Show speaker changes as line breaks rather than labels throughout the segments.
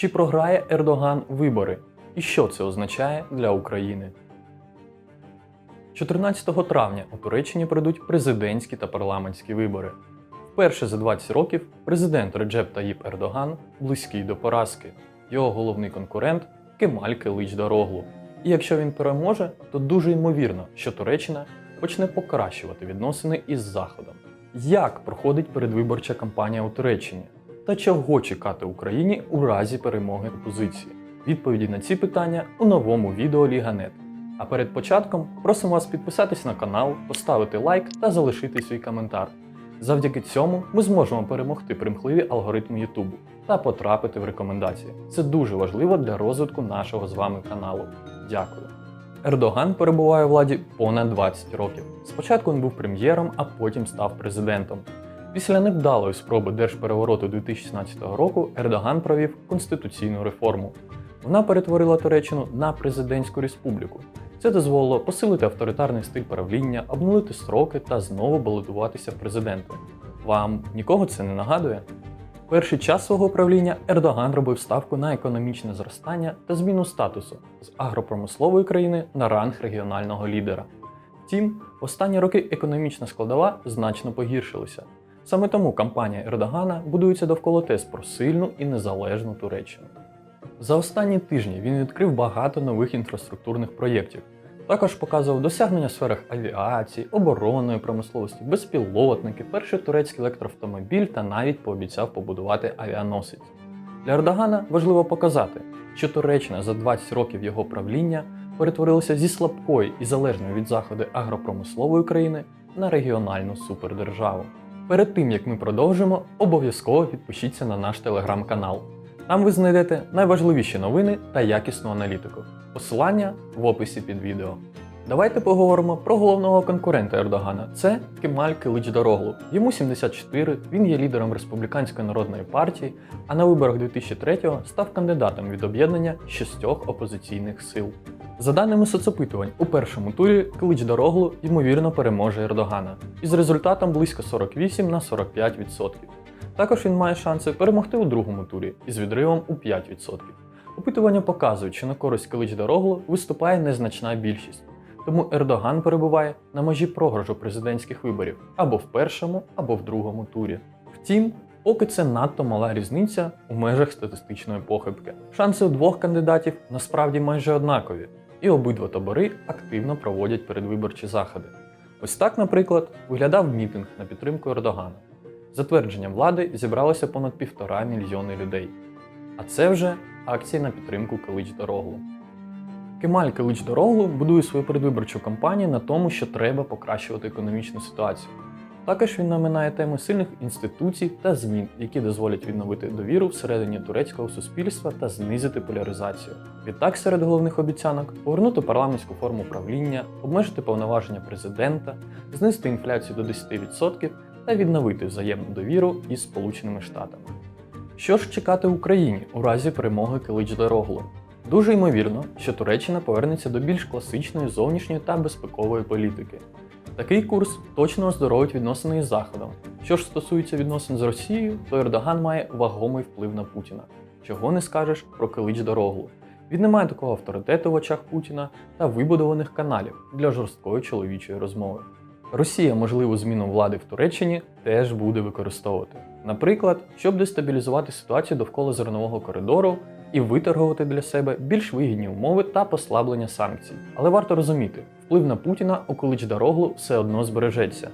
Чи програє Ердоган вибори? І що це означає для України? 14 травня у Туреччині пройдуть президентські та парламентські вибори. Вперше за 20 років президент Реджеп Таїп Ердоган близький до поразки. Його головний конкурент Кемаль Келич Дороглу. І якщо він переможе, то дуже ймовірно, що Туреччина почне покращувати відносини із Заходом. Як проходить передвиборча кампанія у Туреччині? Та чого чекати Україні у разі перемоги опозиції? Відповіді на ці питання у новому відео Ліганет. А перед початком просимо вас підписатись на канал, поставити лайк та залишити свій коментар. Завдяки цьому ми зможемо перемогти примхливі алгоритми Ютубу та потрапити в рекомендації. Це дуже важливо для розвитку нашого з вами каналу. Дякую. Ердоган перебуває у владі понад 20 років. Спочатку він був прем'єром, а потім став президентом. Після невдалої спроби держперевороту 2016 року Ердоган провів конституційну реформу. Вона перетворила Туреччину на президентську республіку. Це дозволило посилити авторитарний стиль правління, обнулити строки та знову балотуватися в президенти. Вам нікого це не нагадує? Перший час свого правління Ердоган робив ставку на економічне зростання та зміну статусу з агропромислової країни на ранг регіонального лідера. Втім, останні роки економічна складова значно погіршилася. Саме тому кампанія Ердогана будується довкола тез про сильну і незалежну Туреччину. За останні тижні він відкрив багато нових інфраструктурних проєктів. Також показував досягнення в сферах авіації, оборонної промисловості, безпілотники, перший турецький електроавтомобіль та навіть пообіцяв побудувати авіаносець. Для Ердогана важливо показати, що Туреччина за 20 років його правління перетворилася зі слабкої і залежної від заходу агропромислової країни на регіональну супердержаву. Перед тим як ми продовжимо, обов'язково підпишіться на наш телеграм-канал. Там ви знайдете найважливіші новини та якісну аналітику. Посилання в описі під відео. Давайте поговоримо про головного конкурента Ердогана. Це Кемаль Килич Дороглу. Йому 74, він є лідером Республіканської народної партії, а на виборах 2003-го став кандидатом від об'єднання шістьох опозиційних сил. За даними соцопитувань, у першому турі Килич Дороглу ймовірно переможе Ердогана із результатом близько 48 на 45%. Також він має шанси перемогти у другому турі із відривом у 5%. Опитування показують, що на користь Килич Дороглу виступає незначна більшість. Тому Ердоган перебуває на межі програшу президентських виборів або в першому, або в другому турі. Втім, поки це надто мала різниця у межах статистичної похибки. Шанси у двох кандидатів насправді майже однакові, і обидва табори активно проводять передвиборчі заходи. Ось так, наприклад, виглядав мітинг на підтримку Ердогана. За твердженням влади зібралося понад півтора мільйони людей. А це вже акції на підтримку Килич Дороглу. Кемаль Килич Дороглу будує свою передвиборчу кампанію на тому, що треба покращувати економічну ситуацію. Також він наминає тему сильних інституцій та змін, які дозволять відновити довіру всередині турецького суспільства та знизити поляризацію. Відтак, серед головних обіцянок повернути парламентську форму правління, обмежити повноваження президента, знизити інфляцію до 10% та відновити взаємну довіру із Сполученими Штатами. Що ж чекати Україні у разі перемоги Килич Дороглу? Дуже ймовірно, що Туреччина повернеться до більш класичної зовнішньої та безпекової політики. Такий курс точно оздоровить відносини із Заходом. Що ж стосується відносин з Росією, то Ердоган має вагомий вплив на Путіна. Чого не скажеш про Килич Дороглу. Він не має такого авторитету в очах Путіна та вибудованих каналів для жорсткої чоловічої розмови. Росія можливу зміну влади в Туреччині теж буде використовувати. Наприклад, щоб дестабілізувати ситуацію довкола зернового коридору і виторгувати для себе більш вигідні умови та послаблення санкцій. Але варто розуміти, вплив на Путіна у Килич Дороглу все одно збережеться.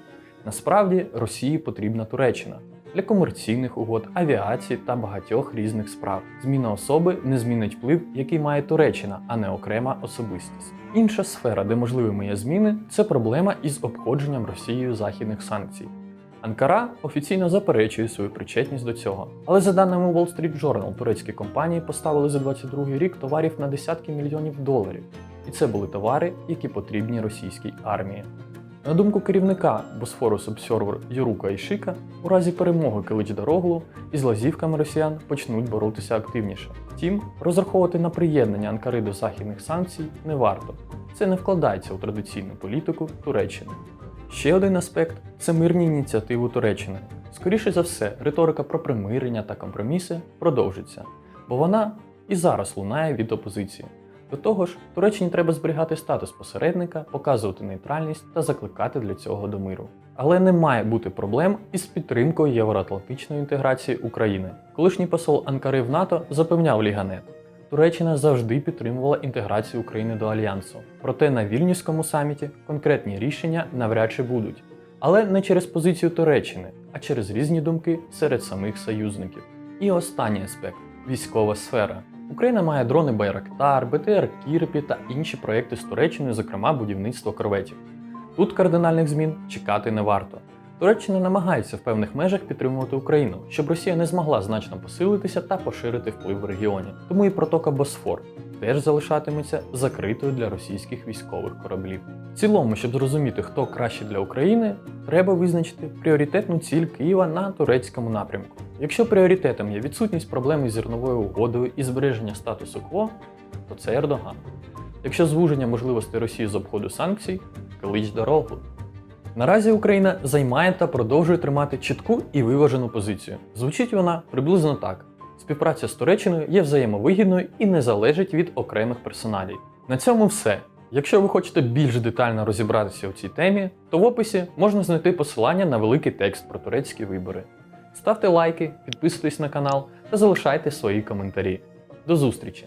Насправді Росії потрібна Туреччина для комерційних угод, авіації та багатьох різних справ. Зміна особи не змінить вплив, який має Туреччина, а не окрема особистість. Інша сфера, де можливими є зміни, це проблема із обходженням Росією західних санкцій. Анкара офіційно заперечує свою причетність до цього. Але за даними Wall Street Journal, турецькі компанії поставили за 22 рік товарів на десятки мільйонів доларів. І це були товари, які потрібні російській армії. На думку керівника Bosphorus Observer Юрука Ішика, у разі перемоги Килич Дороглу із лазівками росіян почнуть боротися активніше. Втім, розраховувати на приєднання Анкари до західних санкцій не варто. Це не вкладається у традиційну політику Туреччини. Ще один аспект це мирні ініціативи Туреччини. Скоріше за все, риторика про примирення та компроміси продовжиться. бо вона і зараз лунає від опозиції. До того ж, Туреччині треба зберігати статус посередника, показувати нейтральність та закликати для цього до миру. Але не має бути проблем із підтримкою євроатлантичної інтеграції України. Колишній посол Анкари в НАТО запевняв Ліганет. Туреччина завжди підтримувала інтеграцію України до альянсу. Проте на вільнюському саміті конкретні рішення навряд чи будуть. Але не через позицію Туреччини, а через різні думки серед самих союзників. І останній аспект військова сфера. Україна має дрони Байрактар, БТР Кірпі та інші проекти з Туреччиною, зокрема будівництво корветів. Тут кардинальних змін чекати не варто. Туреччина намагається в певних межах підтримувати Україну, щоб Росія не змогла значно посилитися та поширити вплив в регіоні. Тому і протока Босфор теж залишатиметься закритою для російських військових кораблів. В цілому, щоб зрозуміти, хто краще для України, треба визначити пріоритетну ціль Києва на турецькому напрямку. Якщо пріоритетом є відсутність проблеми з зерновою угодою і збереження статусу кво, то це Ердоган. Якщо звуження можливостей Росії з обходу санкцій, клич дорогу. Наразі Україна займає та продовжує тримати чітку і виважену позицію. Звучить вона приблизно так: співпраця з Туреччиною є взаємовигідною і не залежить від окремих персоналій. На цьому все. Якщо ви хочете більш детально розібратися у цій темі, то в описі можна знайти посилання на великий текст про турецькі вибори. Ставте лайки, підписуйтесь на канал та залишайте свої коментарі. До зустрічі!